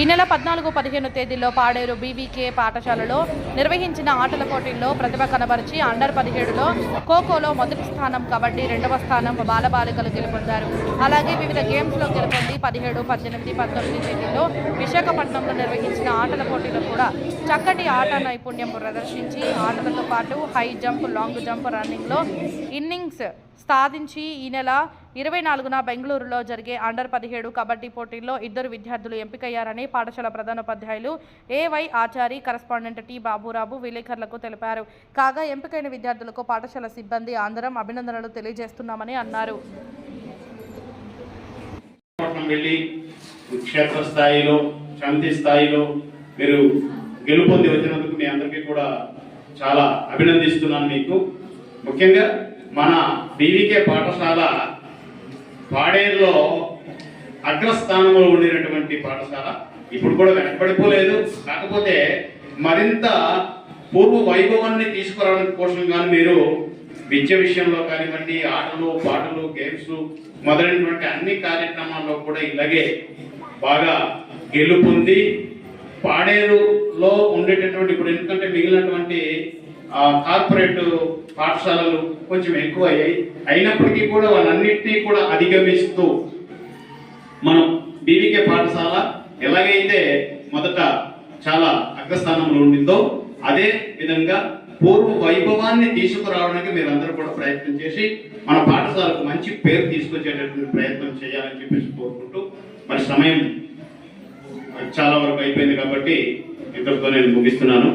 ఈ నెల పద్నాలుగు పదిహేను తేదీల్లో పాడేరు బీవీకే పాఠశాలలో నిర్వహించిన ఆటల పోటీల్లో ప్రతిభ కనబరిచి అండర్ పదిహేడులో ఖోఖోలో మొదటి స్థానం కబడ్డీ రెండవ స్థానం బాలబాలికలు గెలుపొందారు. అలాగే వివిధ గేమ్స్లో గెలుపొంది పదిహేడు పద్దెనిమిది పంతొమ్మిది తేదీల్లో విశాఖపట్నంలో నిర్వహించిన ఆటల పోటీలో కూడా చక్కటి ఆట నైపుణ్యం ప్రదర్శించి ఆటలతో పాటు హై జంప్ లాంగ్ జంప్ రన్నింగ్లో ఇన్నింగ్స్ సాధించి ఈ నెల ఇరవై నాలుగున బెంగళూరులో జరిగే అండర్ పదిహేడు కబడ్డీ పోటీల్లో ఇద్దరు విద్యార్థులు ఎంపికయ్యారని పాఠశాల ప్రధానోపాధ్యాయులు AY Achari correspondent T Baburao విలేకరులకు తెలిపారు. కాగా ఎంపికైన విద్యార్థులకు పాఠశాల సిబ్బంది అందరం అభినందనలు తెలియజేస్తున్నామని అన్నారు. క్షేత్ర స్థాయిలో స్థాయిలో మీరు గెలుపొంది వచ్చినందుకు మీ అందరికీ కూడా చాలా అభినందిస్తున్నాను మీకు. ముఖ్యంగా మన బీవీకే పాఠశాల పాడేరులో అగ్రస్థానంలో ఉండేటటువంటి పాఠశాల. ఇప్పుడు కూడా వెనకబడిపోలేదు. కాకపోతే మరింత పూర్వ వైభవాన్ని తీసుకురావడానికి కోసం కానీ మీరు విద్య విషయంలో కానివ్వండి ఆటలు పాటలు గేమ్స్ మొదలైనటువంటి అన్ని కార్యక్రమాల్లో కూడా ఇలాగే బాగా గెలుపొంది పాడేరులో ఉండేటటువంటి ఇప్పుడు ఎందుకంటే మిగిలినటువంటి కార్పొరేట్ పాఠశాలలు కొంచెం ఎక్కువ అయ్యాయి అయినప్పటికీ కూడా వాళ్ళన్నింటినీ కూడా అధిగమిస్తూ మనం బీవీకే పాఠశాల ఎలాగైతే మొదట చాలా అగ్రస్థానంలో ఉండిందో అదే విధంగా పూర్వ వైభవాన్ని తీసుకురావడానికి మీరందరూ కూడా ప్రయత్నం చేసి మన పాఠశాలకు మంచి పేరు తీసుకొచ్చేటటువంటి ప్రయత్నం చేయాలని చెప్పేసి కోరుకుంటూ మరి సమయం చాలా వరకు అయిపోయింది కాబట్టి ఇంతటితో నేను ముగిస్తున్నాను.